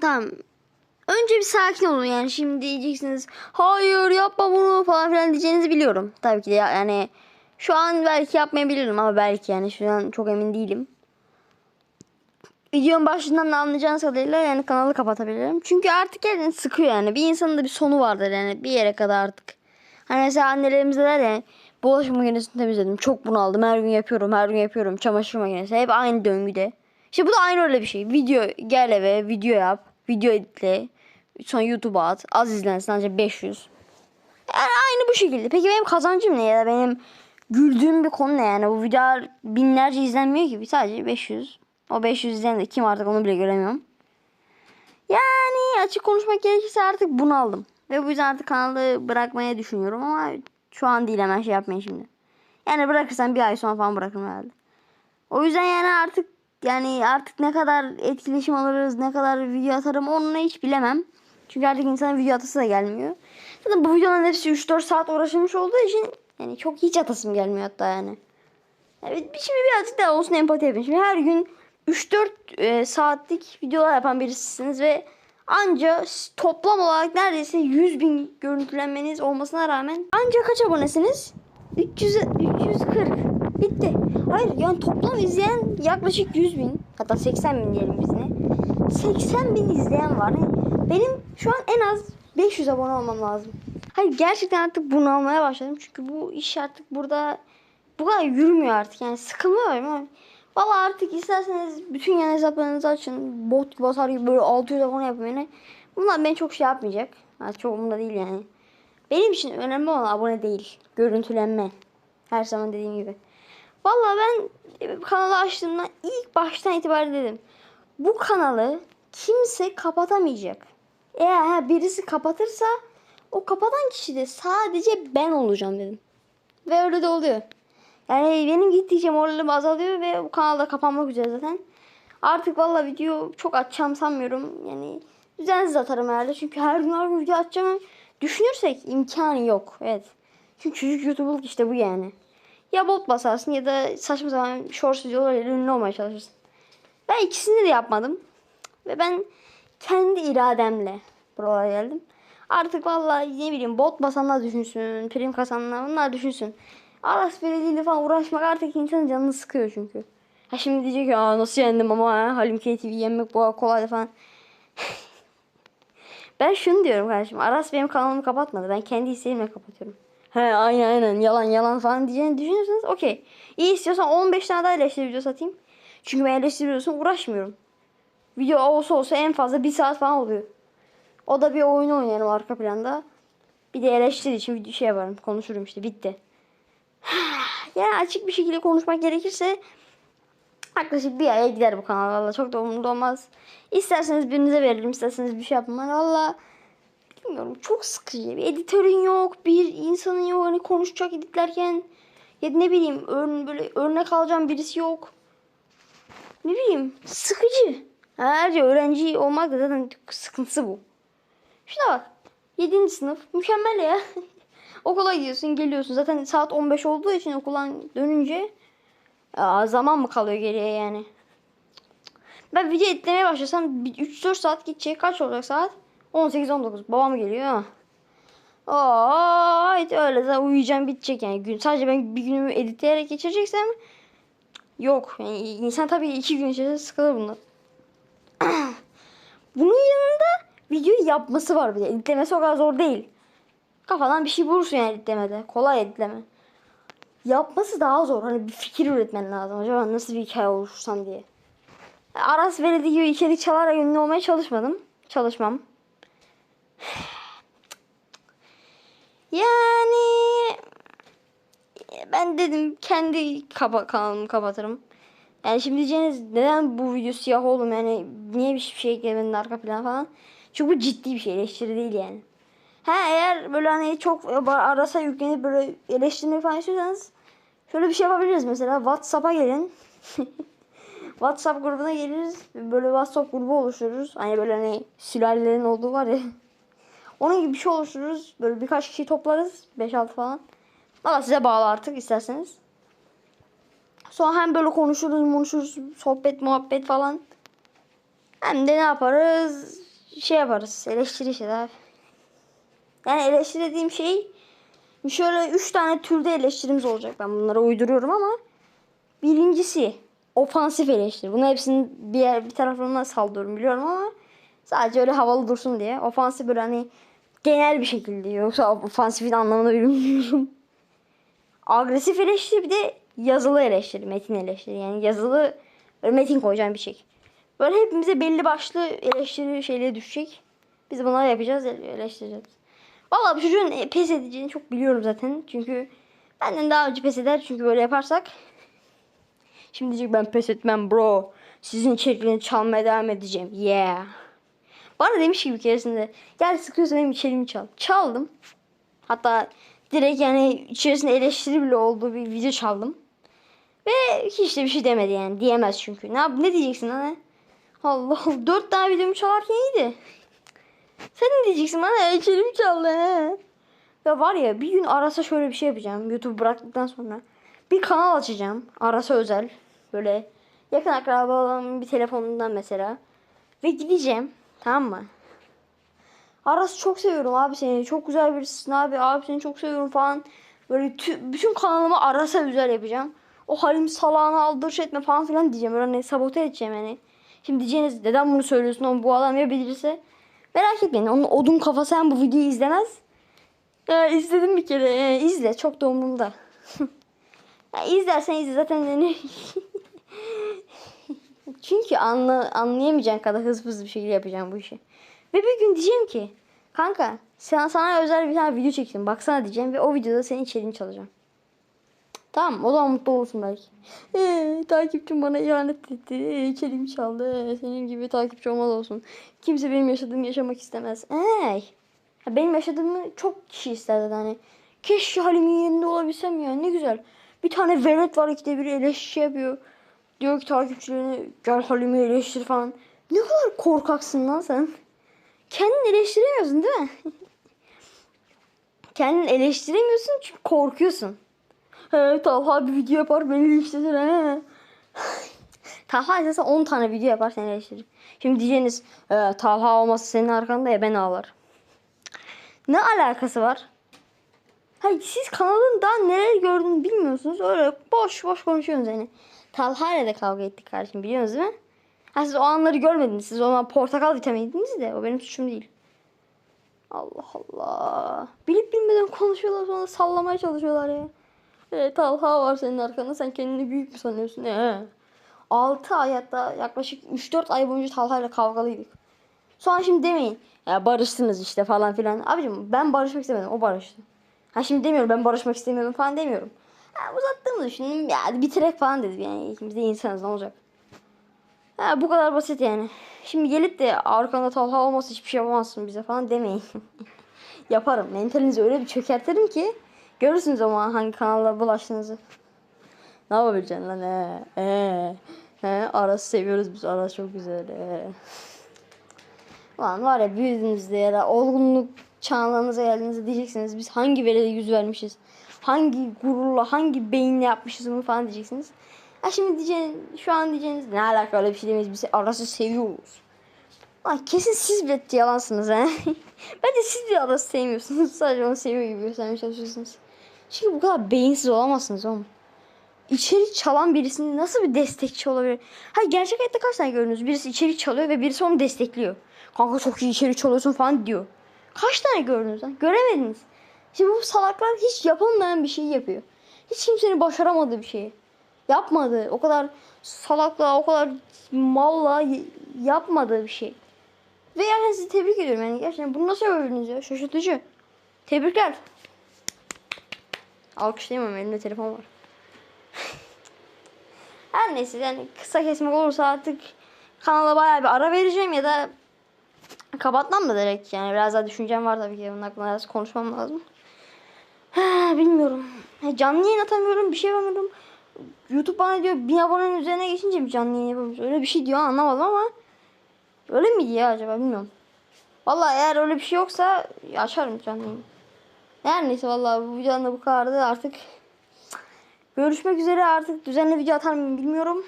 Tamam. Önce bir sakin olun yani şimdi diyeceksiniz hayır yapma bunu falan filan diyeceğinizi biliyorum. Tabii ki de ya- yani şu an belki yapmayabilirim ama belki yani şu an çok emin değilim. Videonun başından da anlayacağınız kadarıyla yani kanalı kapatabilirim. Çünkü artık gerçekten sıkıyor yani. Bir insanın da bir sonu vardır yani bir yere kadar artık. Hani mesela annelerimiz de der ya bulaşık makinesini temizledim. Çok bunaldım. Her gün yapıyorum. Her gün yapıyorum. Çamaşır makinesi. Hep aynı döngüde. İşte bu da aynı öyle bir şey. Video gel eve video yap. Video editle. Sonra YouTube'a at. Az izlensin ancak 500. Yani aynı bu şekilde. Peki benim kazancım ne ya da benim güldüğüm bir konu ne yani? Bu videolar binlerce izlenmiyor ki. Sadece 500. O 500 izleyen de kim artık onu bile göremiyorum. Yani açık konuşmak gerekirse artık bunaldım. Ve bu yüzden artık kanalı bırakmaya düşünüyorum ama şu an değil hemen şey yapmayın şimdi. Yani bırakırsam bir ay sonra falan bırakırım herhalde. O yüzden yani artık yani artık ne kadar etkileşim alırız, ne kadar video atarım onu hiç bilemem. Çünkü artık insanın video atası da gelmiyor. Zaten bu videonun hepsi 3-4 saat uğraşılmış olduğu için yani çok hiç atasım gelmiyor hatta yani. Evet şimdi birazcık daha olsun empati yapın. Şimdi her gün 3-4 e, saatlik videolar yapan birisisiniz ve anca toplam olarak neredeyse 100 bin görüntülenmeniz olmasına rağmen anca kaç abonesiniz? 300, 340. Bitti. Hayır yani toplam izleyen yaklaşık 100 bin hatta 80 bin diyelim biz ne. 80 bin izleyen var. Yani benim şu an en az 500 abone olmam lazım. Hayır gerçekten artık bunu almaya başladım. Çünkü bu iş artık burada bu kadar yürümüyor artık. Yani sıkılmıyorum ama. Valla artık isterseniz bütün yan hesaplarınızı açın. Bot gibi atar gibi böyle 600 abone yapın yani. Bunlar beni çok şey yapmayacak. Ha, çok umurumda değil yani. Benim için önemli olan abone değil. Görüntülenme. Her zaman dediğim gibi. Valla ben e, kanalı açtığımda ilk baştan itibaren dedim. Bu kanalı kimse kapatamayacak. Eğer birisi kapatırsa o kapatan kişi de sadece ben olacağım dedim. Ve öyle de oluyor. Yani benim gittikçe moralim azalıyor ve bu kanalda kapanmak üzere zaten. Artık valla video çok açacağım sanmıyorum. Yani düzensiz atarım herhalde. Çünkü her gün her gün video atacağım. Düşünürsek imkanı yok. Evet. Çünkü çocuk YouTube'luk işte bu yani. Ya bot basarsın ya da saçma sapan short videolarıyla ünlü olmaya çalışırsın. Ben ikisini de yapmadım. Ve ben kendi irademle buralara geldim. Artık vallahi ne bileyim bot basanlar düşünsün, prim kasanlar onlar düşünsün. Aras Belediye'yle falan uğraşmak artık insanın canını sıkıyor çünkü. Ha şimdi diyecek ya "Aa, nasıl yendim ama ha, Halim KTV yenmek bu kolay falan. ben şunu diyorum kardeşim. Aras benim kanalımı kapatmadı. Ben kendi isteğimle kapatıyorum. He aynen aynen yalan yalan falan diyeceğini düşünüyorsanız okey. İyi istiyorsan 15 tane daha eleştiri videosu atayım. Çünkü ben eleştiri uğraşmıyorum. Video olsa olsa en fazla bir saat falan oluyor. O da bir oyun oynarım arka planda. Bir de eleştiri için bir şey yaparım. Konuşurum işte bitti. Yani açık bir şekilde konuşmak gerekirse yaklaşık bir aya gider bu kanal valla çok da umurumda olmaz. İsterseniz birinize veririm isterseniz bir şey. Ben valla bilmiyorum çok sıkıcı. Bir editörün yok bir insanın yok hani konuşacak editlerken ya ne bileyim ör, böyle örnek alacağım birisi yok. Ne bileyim sıkıcı. Ayrıca öğrenci olmak da zaten sıkıntısı bu. Şuna bak. 7. sınıf. Mükemmel ya. Okula gidiyorsun geliyorsun. Zaten saat 15 olduğu için okuldan dönünce aa, zaman mı kalıyor geriye yani. Ben video editlemeye başlasam 3-4 saat gidecek. Kaç olacak saat? 18-19. Babam geliyor. Aa, haydi öyle zaten uyuyacağım bitecek yani gün. Sadece ben bir günümü editleyerek geçireceksem yok. Yani insan tabii iki gün içerisinde sıkılır bundan. Bunun yanında videoyu yapması var bir de. Editlemesi o kadar zor değil. Kafadan bir şey bulursun yani editlemede. Kolay editleme. Yapması daha zor. Hani bir fikir üretmen lazım. Acaba nasıl bir hikaye oluştursam diye. Aras Veledi gibi içerik çalarak ünlü olmaya çalışmadım. Çalışmam. Yani ben dedim kendi kapa kanalımı kapatırım. Yani şimdi diyeceğiniz neden bu video siyah oğlum yani niye bir şey eklemedin arka plan falan. Çünkü bu ciddi bir şey eleştiri değil yani. Ha eğer böyle hani çok arasa yüklenip böyle eleştirmeyi falan istiyorsanız şöyle bir şey yapabiliriz mesela WhatsApp'a gelin. WhatsApp grubuna geliriz. Böyle WhatsApp grubu oluştururuz. Hani böyle hani sülalelerin olduğu var ya. Onun gibi bir şey oluştururuz. Böyle birkaç kişi toplarız. 5-6 falan. Valla size bağlı artık isterseniz. Sonra hem böyle konuşuruz, konuşuruz, sohbet, muhabbet falan. Hem de ne yaparız? şey yaparız. Eleştiri abi. Yani eleştiri dediğim şey şöyle üç tane türde eleştirimiz olacak. Ben bunları uyduruyorum ama birincisi ofansif eleştiri. Bunun hepsini bir yer bir taraflarına saldırıyorum biliyorum ama sadece öyle havalı dursun diye. Ofansif böyle hani genel bir şekilde yoksa ofansifin anlamını bilmiyorum. Agresif eleştiri bir de yazılı eleştiri, metin eleştiri. Yani yazılı metin koyacağım bir şey. Böyle hepimize belli başlı eleştiri şeyleri düşecek. Biz bunları yapacağız, eleştireceğiz. Vallahi bu çocuğun pes edeceğini çok biliyorum zaten. Çünkü benden daha önce pes eder. Çünkü böyle yaparsak. Şimdi diyecek ben pes etmem bro. Sizin içeriklerini çalmaya devam edeceğim. Yeah. Bana demiş gibi bir keresinde. Gel sıkıyorsan benim içeriğimi çal. Çaldım. Hatta direkt yani içerisinde eleştiri bile olduğu bir video çaldım. Ve hiç de bir şey demedi yani. Diyemez çünkü. Ne, yap- ne diyeceksin hani? Allah Allah. Dört tane videomu çalarken iyiydi. Sen ne diyeceksin bana? İçerim çaldı he. Ya var ya bir gün arasa şöyle bir şey yapacağım. YouTube bıraktıktan sonra. Bir kanal açacağım. Arasa özel. Böyle yakın akrabalarımın bir telefonundan mesela. Ve gideceğim. Tamam mı? Aras çok seviyorum abi seni. Çok güzel birisin abi. Abi seni çok seviyorum falan. Böyle tü- bütün kanalımı Aras'a özel yapacağım. O Halim salağını aldırış etme falan filan diyeceğim. Böyle hani sabote edeceğim yani. Şimdi diyeceğiniz neden bunu söylüyorsun oğlum bu adam ya bilirse. Merak etmeyin onun odun kafası hem bu videoyu izlemez. Ya izledim bir kere. Ee, izle çok da umurumda. ya izlersen izle zaten yani. Çünkü anla, anlayamayacağın kadar hızlı hızlı bir şekilde yapacağım bu işi. Ve bir gün diyeceğim ki kanka sen sana özel bir tane video çektim baksana diyeceğim ve o videoda senin içeriğini çalacağım. Tamam o zaman mutlu olursun belki. Ee, takipçim bana ihanet etti. Ee, içeriğimi çaldı. Ee, senin gibi takipçi olmaz olsun. Kimse benim yaşadığımı yaşamak istemez. Ya benim yaşadığımı çok kişi ister zaten hani. Keşke Halim'in yerinde olabilsem ya ne güzel. Bir tane velet var ikide bir eleştiri yapıyor. Diyor ki takipçilerine gel Halim'i eleştir falan. Ne kadar korkaksın lan sen. Kendini eleştiremiyorsun değil mi? Kendini eleştiremiyorsun çünkü korkuyorsun. He Talha bir video yapar beni eleştirir he. Talha istese 10 tane video yapar seni eleştirir. Şimdi diyeceğiniz e, Talha olmasa senin arkanda ya ben ağlar. Ne alakası var? Hayır siz kanalın daha neler gördüğünü bilmiyorsunuz. Öyle boş boş konuşuyorsunuz yani. Talha ile de kavga ettik kardeşim biliyorsunuz değil mi? Ha siz o anları görmediniz. Siz o zaman portakal vitaminiydiniz de o benim suçum değil. Allah Allah. Bilip bilmeden konuşuyorlar sonra sallamaya çalışıyorlar ya. Evet Talha var senin arkanda sen kendini büyük mü sanıyorsun? Ee. 6 ay hatta yaklaşık 3-4 ay boyunca Talha ile kavgalıydık. Sonra şimdi demeyin. Ya barıştınız işte falan filan. Abicim ben barışmak istemedim. O barıştı. Ha şimdi demiyorum ben barışmak istemiyordum falan demiyorum. Ha uzattığımı düşündüm. Ya bitirek falan dedim yani. ikimiz de insanız ne olacak. Ha bu kadar basit yani. Şimdi gelip de arkanda Talha olmasa hiçbir şey yapamazsın bize falan demeyin. Yaparım. Mentalinizi öyle bir çökertirim ki görürsünüz ama hangi kanalla bulaştığınızı. Ne yapabileceksin lan ee, ee, he, Aras seviyoruz biz Aras çok güzel ee. Lan var ya büyüdüğünüzde ya da olgunluk çağlarınıza geldiğinizde diyeceksiniz biz hangi veride yüz vermişiz. Hangi gururla hangi beyinle yapmışız bunu falan diyeceksiniz. Ha şimdi diyeceğiniz, şu an diyeceğiniz ne alaka öyle bir şey demeyiz biz Aras'ı seviyoruz. Lan kesin siz bile yalansınız ha. Bence siz bile Aras'ı sevmiyorsunuz. Sadece onu seviyor gibi göstermeye çalışıyorsunuz. Çünkü bu kadar beyinsiz olamazsınız oğlum. İçerik çalan birisinin nasıl bir destekçi olabilir? Ha gerçek hayatta kaç tane gördünüz? Birisi içerik çalıyor ve birisi onu destekliyor. Kanka çok iyi içerik çalıyorsun falan diyor. Kaç tane gördünüz lan? Göremediniz. Şimdi bu salaklar hiç yapılmayan bir şeyi yapıyor. Hiç kimsenin başaramadığı bir şeyi. Yapmadığı, o kadar salakla, o kadar malla yapmadığı bir şey. Ve yani sizi tebrik ediyorum yani gerçekten bunu nasıl öğrendiniz ya? Şaşırtıcı. Tebrikler. Alkışlayamam elimde telefon var. Her neyse yani kısa kesmek olursa artık kanala bayağı bir ara vereceğim ya da kapatmam da direkt yani biraz daha düşüncem var tabii ki bunun hakkında biraz konuşmam lazım. Bilmiyorum. Canlı yayın atamıyorum bir şey yapamıyorum. YouTube bana diyor bin abonenin üzerine geçince mi canlı yayın yapamıyorsun? Öyle bir şey diyor anlamadım ama öyle miydi ya acaba bilmiyorum. Vallahi eğer öyle bir şey yoksa açarım canlı yayını. Her neyse vallahi bu videonun bu kadardı artık. Görüşmek üzere artık düzenli video atar mıyım bilmiyorum.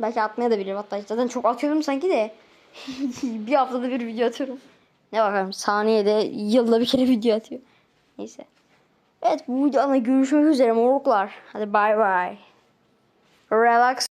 Belki atmaya da bilirim hatta zaten çok atıyordum sanki de. bir haftada bir video atıyorum. Ne bakalım saniyede yılda bir kere video atıyor. Neyse. Evet bu videoda görüşmek üzere moruklar. Hadi bay bay. Relax.